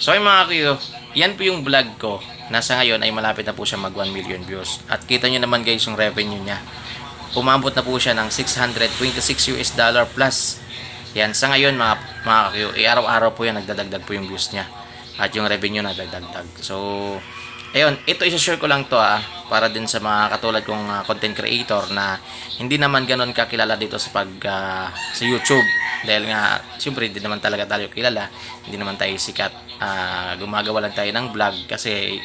So ay mga kayo, yan po yung vlog ko. Nasa ngayon ay malapit na po siya mag 1 million views. At kita nyo naman guys yung revenue niya. Umabot na po siya ng 626 US dollar plus. Yan, sa ngayon mga, mga kayo, eh, araw-araw po yan nagdadagdag po yung views niya. At yung revenue nagdadagdag. So, ayun, ito isa-share ko lang to ah, para din sa mga katulad kong ah, content creator na hindi naman ganon kakilala dito sa pag ah, sa YouTube. Dahil nga, siyempre, hindi naman talaga tayo kilala. Hindi naman tayo sikat. Ah, gumagawa lang tayo ng vlog kasi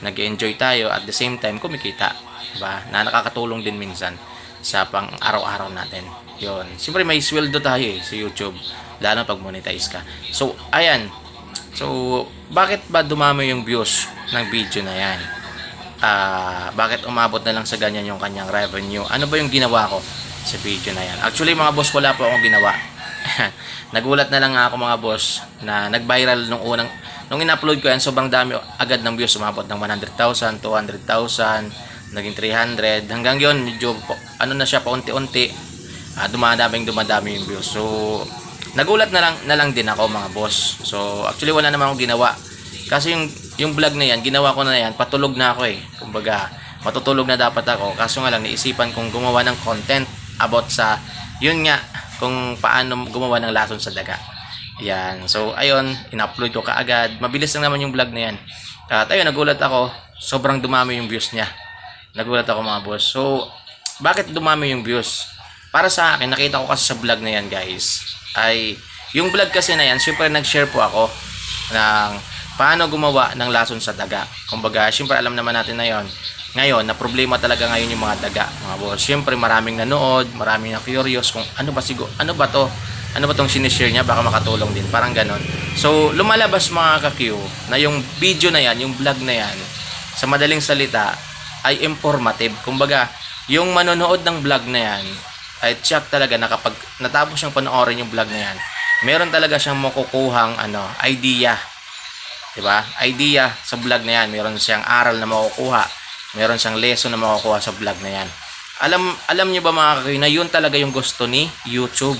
nag-enjoy tayo at the same time kumikita. Diba? Na nakakatulong din minsan sa pang araw-araw natin. Yon. Siyempre may sweldo tayo eh sa YouTube. Lalo pag monetize ka. So, ayan. So, bakit ba dumami yung views ng video na yan? Ah, bakit umabot na lang sa ganyan yung kanyang revenue? Ano ba yung ginawa ko sa video na yan? Actually, mga boss, wala po akong ginawa. Nagulat na lang ako mga boss na nag-viral nung unang nung in-upload ko yan, sobrang dami agad ng views. Umabot ng 100,000, 200,000, naging 300. Hanggang yon medyo ano na siya paunti-unti. Ah, dumadaming dumadami yung views. So, nagulat na lang, na lang din ako mga boss. So, actually wala naman akong ginawa. Kasi yung, yung vlog na yan, ginawa ko na yan, patulog na ako eh. Kumbaga, matutulog na dapat ako. Kaso nga lang, naisipan kong gumawa ng content about sa, yun nga, kung paano gumawa ng lason sa daga. Yan. So, ayun, in-upload ko kaagad. Mabilis lang naman yung vlog na yan. At ayun, nagulat ako. Sobrang dumami yung views niya. Nagulat ako mga boss. So, bakit dumami yung views? Para sa akin, nakita ko kasi sa vlog na yan guys, ay yung vlog kasi na yan, syempre nag-share po ako ng paano gumawa ng lason sa daga. Kumbaga, syempre alam naman natin na yon. Ngayon, na problema talaga ngayon yung mga daga, mga boss. Syempre maraming nanood, maraming na curious kung ano ba siguro, ano ba to? Ano ba tong sinishare niya? Baka makatulong din. Parang ganon. So, lumalabas mga ka-Q na yung video na yan, yung vlog na yan, sa madaling salita, ay informative. Kumbaga, yung manonood ng vlog na yan, ay check talaga na kapag natapos siyang panoorin yung vlog na yan, meron talaga siyang makukuhang ano, idea. 'Di ba? Idea sa vlog na yan, meron siyang aral na makukuha, meron siyang lesson na makukuha sa vlog na yan. Alam alam niyo ba mga kakoy na yun talaga yung gusto ni YouTube.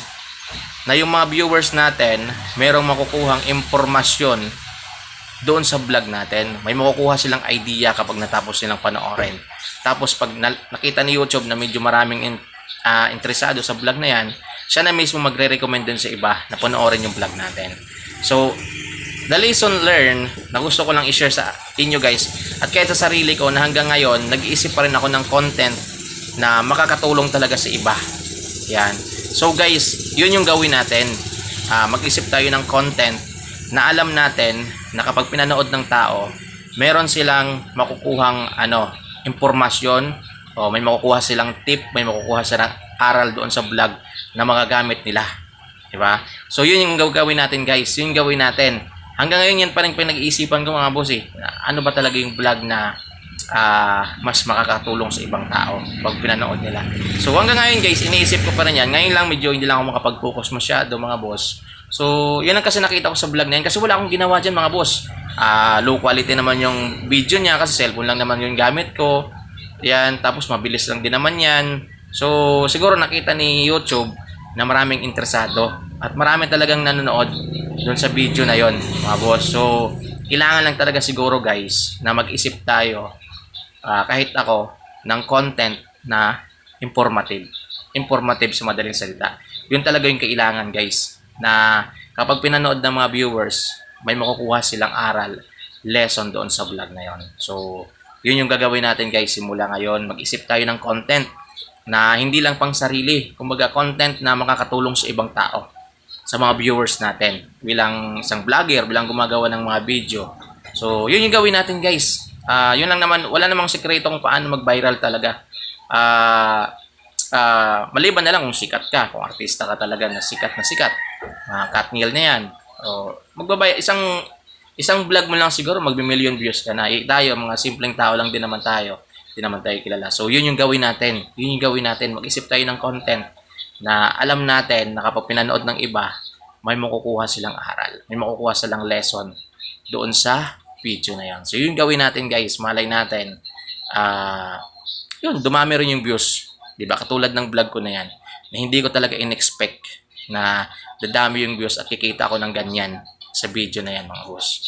Na yung mga viewers natin, merong makukuhang impormasyon doon sa vlog natin. May makukuha silang idea kapag natapos silang panoorin. Tapos pag na- nakita ni YouTube na medyo maraming ah, interesado sa vlog na yan, siya na mismo magre-recommend din sa iba na panoorin yung vlog natin. So, the lesson learned na gusto ko lang i-share sa inyo guys at kahit sa sarili ko na hanggang ngayon nag-iisip pa rin ako ng content na makakatulong talaga sa iba. Yan. So guys, yun yung gawin natin. Ah, mag-isip tayo ng content na alam natin na kapag pinanood ng tao, meron silang makukuhang ano, impormasyon o may makukuha silang tip, may makukuha silang aral doon sa vlog na magagamit nila. 'Di ba? So yun yung gagawin natin guys, yun yung gawin natin. Hanggang ngayon yan pa rin pinag-iisipan ko mga boss eh. Ano ba talaga yung vlog na ah, mas makakatulong sa ibang tao pag pinanood nila. So hanggang ngayon guys, iniisip ko pa rin yan. Ngayon lang medyo hindi lang ako makapag-focus masyado mga boss. So yun ang kasi nakita ko sa vlog na yan. Kasi wala akong ginawa dyan mga boss. Ah, low quality naman yung video niya kasi cellphone lang naman yung gamit ko. Yan, tapos mabilis lang din naman yan. So siguro nakita ni YouTube na maraming interesado at marami talagang nanonood doon sa video na yon mga boss. So, kailangan lang talaga siguro guys na mag-isip tayo ah, kahit ako ng content na informative. Informative sa madaling salita. Yun talaga yung kailangan guys na kapag pinanood ng mga viewers, may makukuha silang aral, lesson doon sa vlog na yon. So, yun yung gagawin natin guys simula ngayon. Mag-isip tayo ng content na hindi lang pang sarili. Kumbaga, content na makakatulong sa ibang tao. Sa mga viewers natin. Bilang isang vlogger, bilang gumagawa ng mga video. So, yun yung gawin natin guys. Ah, yun lang naman, wala namang sekreto kung paano mag-viral talaga. Ah, ah, maliban na lang kung sikat ka, kung artista ka talaga na sikat na sikat. Mga Katniel na yan. O, magbabay, isang isang vlog mo lang siguro magbi-million views ka na. Eh, tayo, mga simpleng tao lang din naman tayo. Hindi naman tayo kilala. So, yun yung gawin natin. Yun yung gawin natin. Mag-isip tayo ng content na alam natin na kapag pinanood ng iba, may makukuha silang aral. May makukuha silang lesson doon sa video na yan. So, yun gawin natin guys. Malay natin. Ah, yun, dumami rin yung views. Ba? Katulad ng vlog ko na yan. Na hindi ko talaga in-expect na dadami yung views at kikita ko ng ganyan sa video na yan mga boss.